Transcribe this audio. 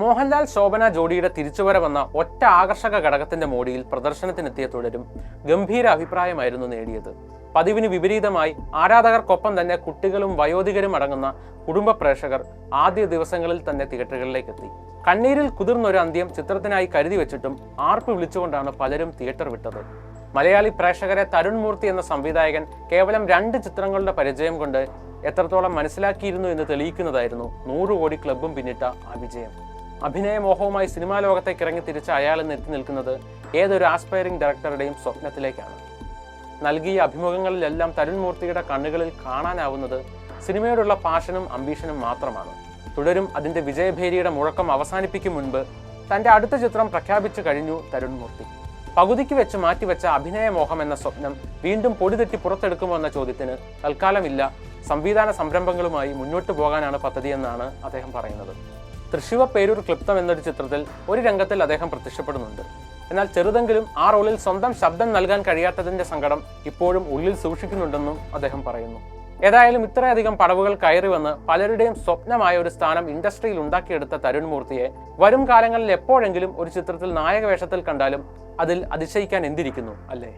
മോഹൻലാൽ ശോഭന ജോഡിയുടെ തിരിച്ചുവരവെന്ന ഒറ്റ ആകർഷക ഘടകത്തിന്റെ മോടിയിൽ പ്രദർശനത്തിനെത്തിയ തുടരും ഗംഭീര അഭിപ്രായമായിരുന്നു നേടിയത്. പതിവിന് വിപരീതമായി ആരാധകർക്കൊപ്പം തന്നെ കുട്ടികളും വയോധികരും അടങ്ങുന്ന കുടുംബ പ്രേക്ഷകർ ആദ്യ ദിവസങ്ങളിൽ തന്നെ തിയേറ്ററുകളിലേക്ക് എത്തി കണ്ണീരിൽ കുതിർന്നൊരു അന്ത്യം ചിത്രത്തിനായി കരുതി വെച്ചിട്ടും ആർപ്പ് വിളിച്ചുകൊണ്ടാണ് പലരും തിയേറ്റർ വിട്ടത്. മലയാളി പ്രേക്ഷകരെ തരുൺ മൂർത്തി എന്ന സംവിധായകൻ കേവലം രണ്ട് ചിത്രങ്ങളുടെ പരിചയം കൊണ്ട് എത്രത്തോളം മനസ്സിലാക്കിയിരുന്നു എന്ന് തെളിയിക്കുന്നതായിരുന്നു നൂറ് കോടി ക്ലബും പിന്നിട്ട ആ വിജയം. അഭിനയമോഹവുമായി സിനിമാ ലോകത്തേക്ക് ഇറങ്ങി തിരിച്ച അയാൾ ഇന്ന് എത്തി നിൽക്കുന്നത് ഏതൊരു ആസ്പയറിംഗ് ഡയറക്ടറുടെയും സ്വപ്നത്തിലേക്കാണ്. നൽകിയ അഭിമുഖങ്ങളിലെല്ലാം തരുൺ മൂർത്തിയുടെ കണ്ണുകളിൽ കാണാനാവുന്നത് സിനിമയോടുള്ള പാഷനും അംബീഷനും മാത്രമാണ്. തുടരും അതിന്റെ വിജയഭേരിയുടെ മുഴക്കം അവസാനിപ്പിക്കും മുൻപ് തന്റെ അടുത്ത ചിത്രം പ്രഖ്യാപിച്ചു കഴിഞ്ഞു തരുൺ മൂർത്തി. പകുതിക്ക് വെച്ച് മാറ്റിവെച്ച അഭിനയമോഹം എന്ന സ്വപ്നം വീണ്ടും പൊടിതെറ്റി പുറത്തെടുക്കുമോ എന്ന ചോദ്യത്തിന് തൽക്കാലമില്ല. സംവിധാന സംരംഭങ്ങളുമായി മുന്നോട്ട് പോകാനാണ് പദ്ധതിയെന്നാണ് അദ്ദേഹം പറയുന്നത്. തൃശൂവ പേരൂർ ക്ലിപ്തം എന്നൊരു ചിത്രത്തിൽ ഒരു രംഗത്തിൽ അദ്ദേഹം പ്രത്യക്ഷപ്പെടുന്നുണ്ട്. എന്നാൽ ചെറുതെങ്കിലും ആ റോളിൽ സ്വന്തം ശബ്ദം നൽകാൻ കഴിയാത്തതിന്റെ സങ്കടം ഇപ്പോഴും ഉള്ളിൽ സൂക്ഷിക്കുന്നുണ്ടെന്നും അദ്ദേഹം പറയുന്നു. ഏതായാലും ഇത്രയധികം പടവുകൾ കയറി വന്ന് പലരുടെയും സ്വപ്നമായ ഒരു സ്ഥാനം ഇൻഡസ്ട്രിയിൽ ഉണ്ടാക്കിയെടുത്ത തരുൺ മൂർത്തിയെ വരും കാലങ്ങളിൽ എപ്പോഴെങ്കിലും ഒരു ചിത്രത്തിൽ നായക വേഷത്തിൽ കണ്ടാലും അതിൽ അതിശയിക്കാൻ എന്തിരിക്കുന്നു അല്ലേ?